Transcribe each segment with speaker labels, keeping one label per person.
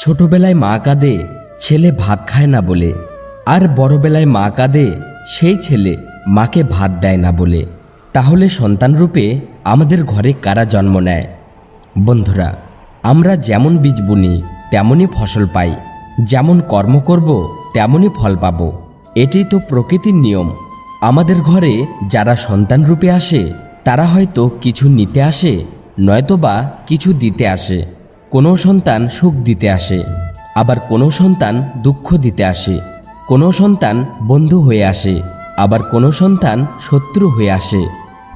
Speaker 1: ছোটবেলায় মা কাঁদে, ছেলে ভাত খায় না বলে। আর বড়বেলায় মা কাঁদে, সেই ছেলে মাকে ভাত দেয় না বলে। তাহলে সন্তানরূপে আমাদের ঘরে কারা জন্ম নেয়? বন্ধুরা, আমরা যেমন বীজ বুনি, তেমনই ফসল পাই। যেমন কর্ম করব, তেমনই ফল পাব। এটি তো প্রকৃতির নিয়ম। আমাদের ঘরে যারা সন্তান রূপে আসে, তারা হয়তো কিছু নিতে আসে, নয়তোবা কিছু দিতে আসে। কোনো সন্তান সুখ দিতে আসে, আবার কোনো সন্তান দুঃখ দিতে আসে, কোনো সন্তান বন্ধু হয়ে আসে, আবার কোনো সন্তান শত্রু হয়ে আসে।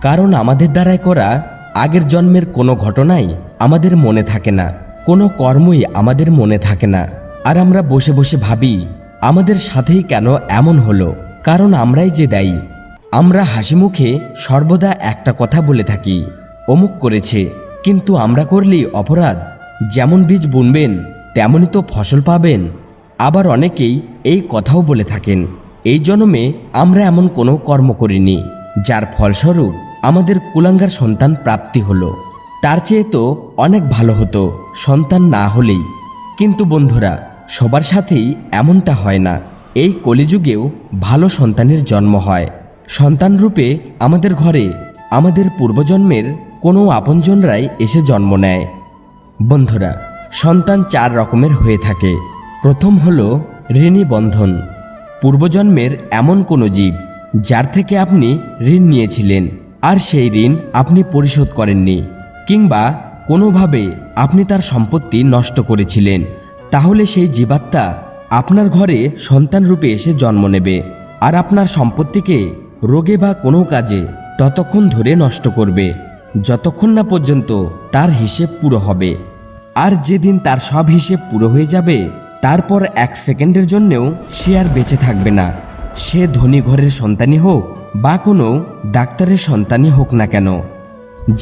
Speaker 1: কারণ আমাদের দ্বারায় করা আগের জন্মের কোনো ঘটনাই আমাদের মনে থাকে না, কোনো কর্মই আমাদের মনে থাকে না। আর আমরা বসে বসে ভাবি, আমাদের সাথেই কেন এমন হলো? কারণ আমরাই যে দায়ী। আমরা হাসি মুখে সর্বদা একটা কথা বলে থাকি, অমুক করেছে, কিন্তু আমরা করলেই অপরাধ। যেমন বীজ বুনবেন, তেমনই তো ফসল পাবেন। আবার অনেকেই এই কথাও বলে থাকেন, এই জন্মে আমরা এমন কোনো কর্ম করিনি, যার ফলস্বরূপ আমাদের কুলাঙ্গার সন্তান প্রাপ্তি হলো। তার চেয়ে তো অনেক ভালো হতো সন্তান না হলেই। কিন্তু বন্ধুরা, সবার সাথেই এমনটা হয় না। এই কলিযুগেও ভালো সন্তানের জন্ম হয়। সন্তান রূপে আমাদের ঘরে, আমাদের পূর্বজন্মের কোনো আপনজনরাই এসে জন্ম নেয়। বন্ধুরা, সন্তান চার রকমের হয়ে থাকে। প্রথম হল ঋণী বন্ধন। পূর্বজন্মের এমন কোনো জীব যার থেকে আপনি ঋণ নিয়েছিলেন, আর সেই ঋণ আপনি পরিশোধ করেননি, কিংবা কোনোভাবে আপনি তার সম্পত্তি নষ্ট করেছিলেন, তাহলে সেই জীবাত্মা আপনার ঘরে সন্তান রূপে এসে জন্ম নেবে, আর আপনার সম্পত্তিকে রোগে বা কোনো কাজে ততক্ষণ ধরে নষ্ট করবে। যতক্ষণ না পর্যন্ত তার হিসেব পুরো হবে। আর যেদিন তার সব হিসেব পুরো হয়ে যাবে, তারপর এক সেকেন্ডের জন্যেও সে আর বেঁচে থাকবে না। সে ধনী ঘরের সন্তানই হোক বা কোনো ডাক্তারের সন্তানই হোক না কেন।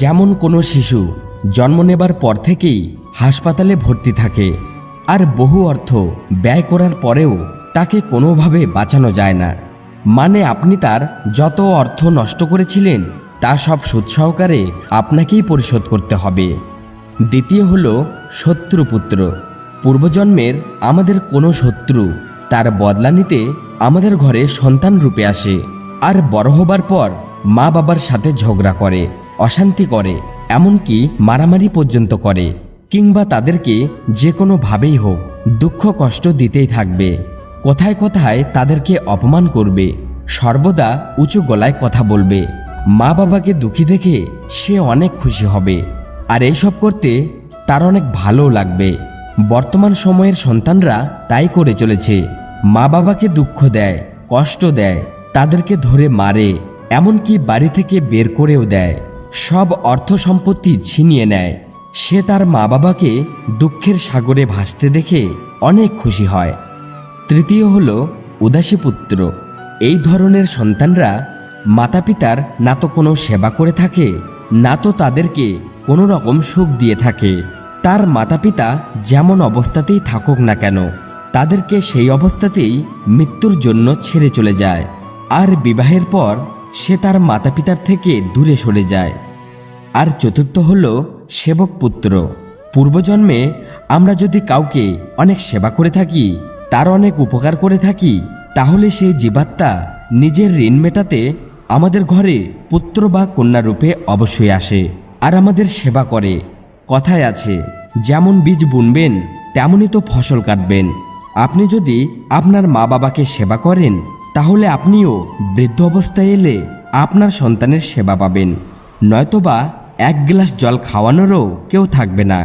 Speaker 1: যেমন কোনো শিশু জন্ম নেবার পর থেকেই হাসপাতালে ভর্তি থাকে, আর বহু অর্থ ব্যয় করার পরেও তাকে কোনোভাবে বাঁচানো যায় না। মানে আপনি তার যত অর্থ নষ্ট করেছিলেন তা সব সুদ সহকারে আপনাকেই পরিশোধ করতে হবে। দ্বিতীয় হল শত্রুপুত্র। পূর্বজন্মের আমাদের কোনো শত্রু তার বদলা নিতে আমাদের ঘরে সন্তান রূপে আসে আর বড় হবার পর মা বাবার সাথে ঝগড়া করে, অশান্তি করে, এমনকি মারামারি পর্যন্ত করে কিংবা তাদেরকে যে কোনোভাবেই হোক দুঃখ কষ্ট দিতেই থাকবে। কোথায় কোথায় তাদেরকে অপমান করবে, সর্বদা উঁচু গলায় কথা বলবে। মা বাবাকে দুঃখী দেখে সে অনেক খুশি হবে। আর এইসব করতে তার অনেক ভালোও লাগবে। বর্তমান সময়ের সন্তানরা তাই করে চলেছে। মা বাবাকে দুঃখ দেয়, কষ্ট দেয়, তাদেরকে ধরে মারে, এমনকি বাড়ি থেকে বের করেও দেয়। সব অর্থ সম্পত্তি ছিনিয়ে নেয়। সে তার মা বাবাকে দুঃখের সাগরে ভাসতে দেখে অনেক খুশি হয়। তৃতীয় হল উদাসী পুত্র এই ধরনের সন্তানরা মাতা পিতার না তো কোনো সেবা করে থাকে, না তো তাদেরকে কোনো রকম সুখ দিয়ে থাকে। তার মাতা পিতা যেমন অবস্থাতেই থাকুক না কেন, তাদেরকে সেই অবস্থাতেই মৃত্যুর জন্য ছেড়ে চলে যায়। আর বিবাহের পর সে তার মাতা পিতার থেকে দূরে সরে যায়। আর চতুর্থ হল সেবক পুত্র। পূর্বজন্মে আমরা যদি কাউকে অনেক সেবা করে থাকি, তার অনেক উপকার করে থাকি, তাহলে সেই জীবাত্মা নিজের ঋণ মেটাতে আমাদের ঘরে পুত্র বা কন্যা রূপে অবশ্যই আসে আর আমাদের সেবা করে। কথায় আছে, যেমন বীজ বুনবেন, তেমনই তো ফসল কাটবেন। আপনি যদি আপনার মা বাবাকে সেবা করেন, তাহলে আপনিও বৃদ্ধ অবস্থায় এলে আপনার সন্তানের সেবা পাবেন। নয়তোবা এক গ্লাস জল খাওয়ানোরও কেউ থাকবে না।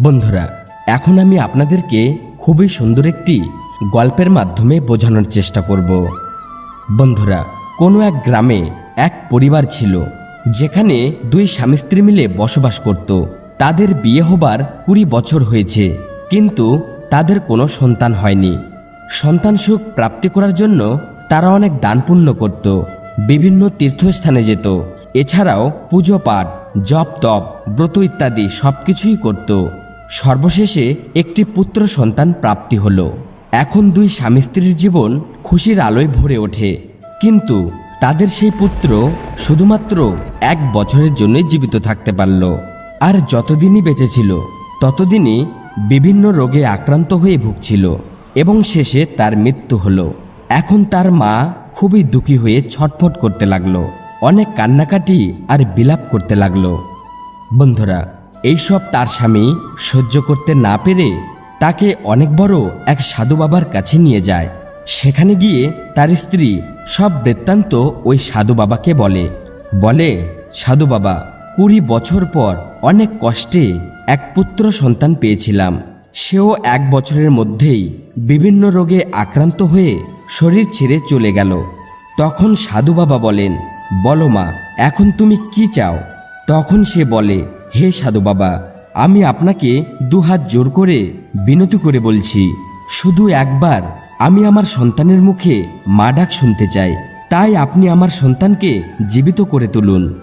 Speaker 1: বন্ধুরা, এখন আমি আপনাদেরকে খুবই সুন্দর একটি গল্পের মাধ্যমে বোঝানোর চেষ্টা করব। বন্ধুরা কোনো এক গ্রামে এক পরিবার ছিল, যেখানে দুই স্বামী স্ত্রী মিলে বসবাস করত। তাদের বিয়ে হবার কুড়ি বছর হয়েছে, কিন্তু তাদের কোনো সন্তান হয়নি। সন্তান সুখ প্রাপ্তি করার জন্য তারা অনেক দান পুণ্য করত, বিভিন্ন তীর্থস্থানে যেত। এছাড়াও পুজো পাঠ, জপ তপ, ব্রত ইত্যাদি সব কিছুই করত। সর্বশেষে একটি পুত্র সন্তান প্রাপ্তি হলো। এখন দুই স্বামী স্ত্রীর জীবন খুশির আলোয় ভরে ওঠে। কিন্তু তাদের সেই পুত্র শুধুমাত্র এক বছরের জন্যই জীবিত থাকতে পারল। আর যতদিনই বেঁচে ছিল ততদিনই বিভিন্ন রোগে আক্রান্ত হয়ে ভুগছিল এবং শেষে তার মৃত্যু হলো। এখন তার মা খুবই দুঃখী হয়ে ছটফট করতে লাগল, অনেক কান্নাকাটি আর বিলাপ করতে লাগল। বন্ধুরা, এইসব তার স্বামী সহ্য করতে না পেরে তাকে অনেক বড় এক সাধু বাবার কাছে নিয়ে যায়। সেখানে গিয়ে তার স্ত্রী সব বৃত্তান্ত ওই সাধু বাবাকে বলে বলে, সাধু বাবা, কুড়ি বছর পর অনেক কষ্টে এক পুত্র সন্তান পেয়েছিলাম। সেও এক বছরের মধ্যেই বিভিন্ন রোগে আক্রান্ত হয়ে শরীর ছেড়ে চলে গেল। তখন সাধু বাবা বলেন, বলো মা, এখন তুমি কি চাও? তখন সে বলে, হে সাধু বাবা, আমি আপনাকে দুহাত জোর করে বিনতি করে বলছি, শুধু একবার আমি আমার সন্তানের মুখে মা ডাক শুনতে চাই। তাই আপনি আমার সন্তানকে জীবিত করে তুলুন।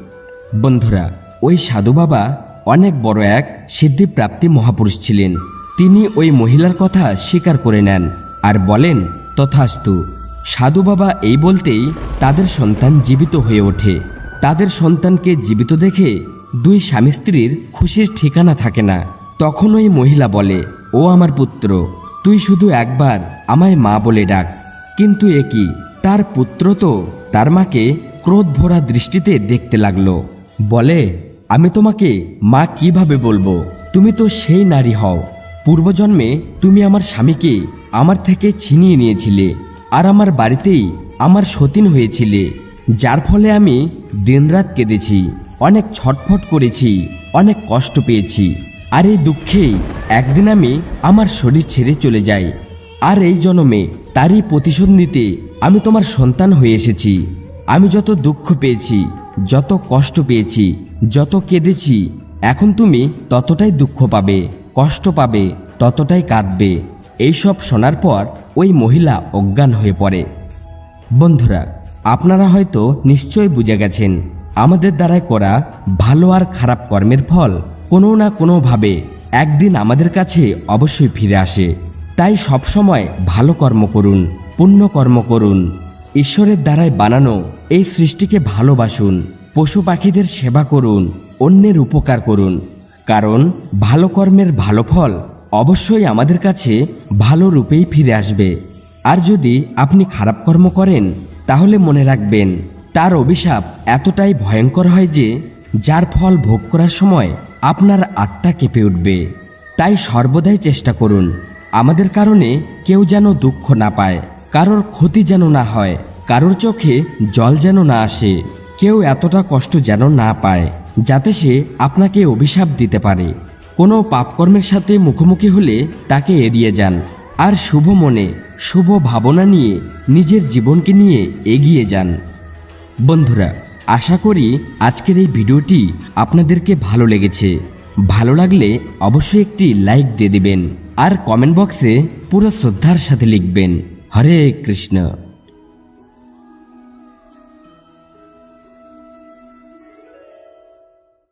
Speaker 1: বন্ধুরা, ওই সাধু বাবা অনেক বড় এক সিদ্ধিপ্রাপ্তি মহাপুরুষ ছিলেন। তিনি ওই মহিলার কথা স্বীকার করে নেন আর বলেন, তথাস্তু, সাধু বাবা এই বলতেই তাদের সন্তান জীবিত হয়ে ওঠে। তাদের সন্তানকে জীবিত দেখে দুই স্বামী স্ত্রীর খুশির ঠিকানা থাকে না। তখন ওই মহিলা বলে, ও আমার পুত্র তুই শুধু একবার আমায় মা বলে ডাক। কিন্তু এ কি? তার পুত্র তো তার মাকে ক্রোধ ভরা দৃষ্টিতে দেখতে লাগল। বলে, আমি তোমাকে মা কীভাবে বলব? তুমি তো সেই নারী হও। পূর্বজন্মে তুমি আমার স্বামীকে আমার থেকে ছিনিয়ে নিয়েছিলে আর আমার বাড়িতেই আমার সতীন হয়েছিলে। যার ফলে আমি দিনরাত কেঁদেছি, অনেক ছটফট করেছি, অনেক কষ্ট পেয়েছি। আর এই দুঃখেই একদিন আমি আমার শরীর ছেড়ে চলে যাই। আর এই জন্মে তারই প্রতিশোধ নিতে আমি তোমার সন্তান হয়ে এসেছি। আমি যত দুঃখ পেয়েছি, যত কষ্ট পেয়েছি, যত কেঁদেছি, এখন তুমি ততটাই দুঃখ পাবে, কষ্ট পাবে, ততটাই কাঁদবে। এইসব শোনার পর ওই মহিলা অজ্ঞান হয়ে পড়ে। বন্ধুরা, আপনারা হয়তো নিশ্চয় বুঝে গেছেন, আমাদের দ্বারাই করা ভালো আর খারাপ কর্মের ফল কোনো না কোনোভাবে একদিন আমাদের কাছে অবশ্যই ফিরে আসে। তাই সবসময় ভালো কর্ম করুন, পুণ্য কর্ম করুন। ঈশ্বরের দ্বারাই বানানো এই সৃষ্টিকে ভালোবাসুন, পশু পাখিদের সেবা করুন, অন্যের উপকার করুন। কারণ ভালো কর্মের ভালো ফল অবশ্যই আমাদের কাছে ভালো রূপেই ফিরে আসবে। আর যদি আপনি খারাপ কর্ম করেন, তাহলে মনে রাখবেন, তার অভিশাপ এতটাই ভয়ঙ্কর হয় যে, যার ফল ভোগ করার সময় আপনার আত্মা কেঁপে উঠবে। তাই সর্বদাই চেষ্টা করুন। আমাদের কারণে কেউ যেন দুঃখ না পায়, কারোর ক্ষতি যেন না হয়, কারোর চোখে জল যেন না আসে, কেউ এতটা কষ্ট যেন না পায়, যাতে সে আপনাকে অভিশাপ দিতে পারে। কোনো পাপকর্মের সাথে মুখোমুখি হলে তাকে এড়িয়ে যান। আর শুভ মনে, শুভ ভাবনা নিয়ে নিজের জীবনকে নিয়ে এগিয়ে যান। বন্ধুরা আশা করি আজকের এই ভিডিওটি আপনাদেরকে ভালো লেগেছে। ভালো লাগলে অবশ্যই একটি লাইক দিয়ে দেবেন। আর কমেন্ট বক্সে পুরো শ্রদ্ধার সাথে লিখবেন। হরে কৃষ্ণ।